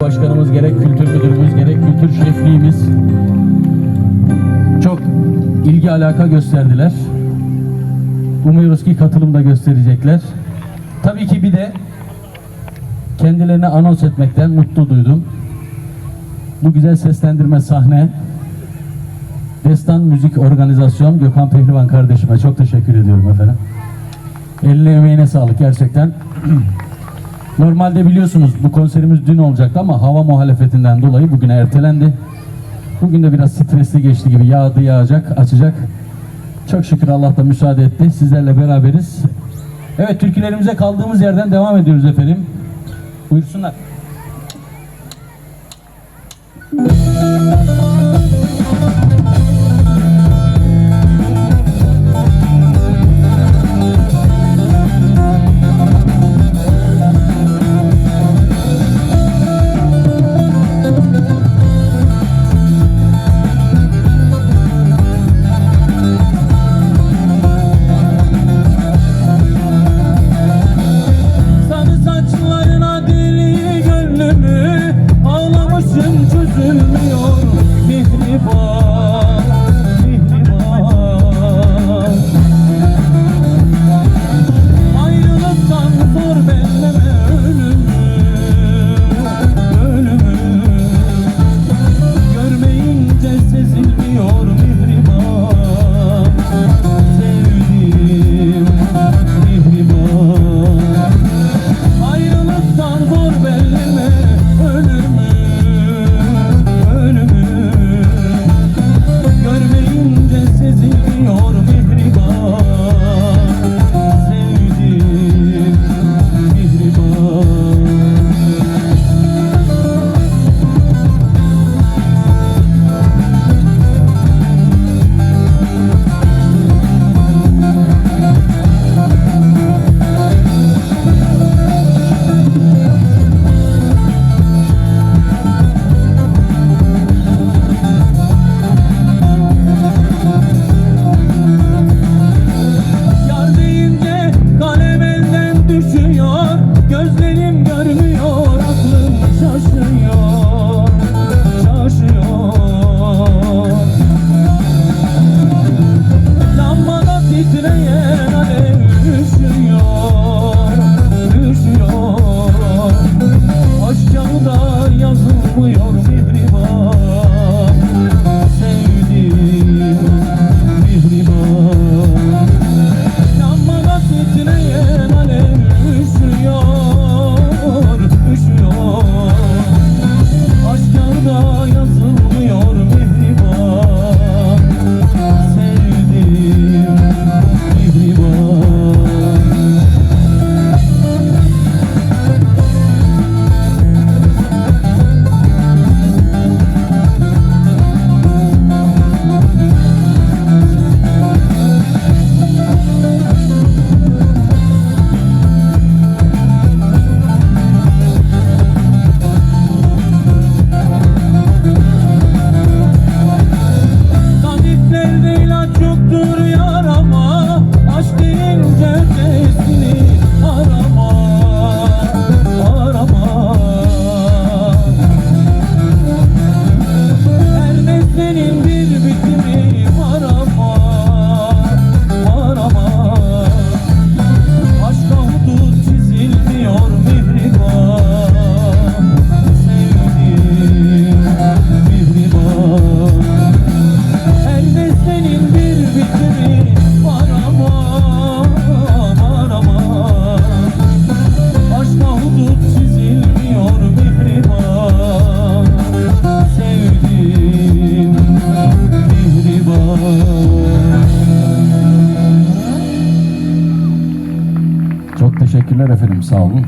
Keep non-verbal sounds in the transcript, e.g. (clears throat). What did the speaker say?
Başkanımız gerek kültür müdürümüz gerek kültür şefliğimiz çok ilgi alaka gösterdiler. Umuyoruz ki katılım da gösterecekler. Tabii ki bir de kendilerini anons etmekten mutlu duydum. Bu güzel seslendirme sahne Destan Müzik Organizasyon Gökhan Pehlivan kardeşime çok teşekkür ediyorum efendim. Eline emeğine sağlık gerçekten. (clears throat) Normalde biliyorsunuz bu konserimiz dün olacaktı ama hava muhalefetinden dolayı bugüne ertelendi. Bugün de biraz stresli geçti gibi yağdı yağacak, açacak. Çok şükür Allah da müsaade etti. Sizlerle beraberiz. Evet türkülerimize kaldığımız yerden devam ediyoruz efendim. Buyursunlar. Sarı Çözülmüyor Mihriban, teşekkürler efendim sağ olun.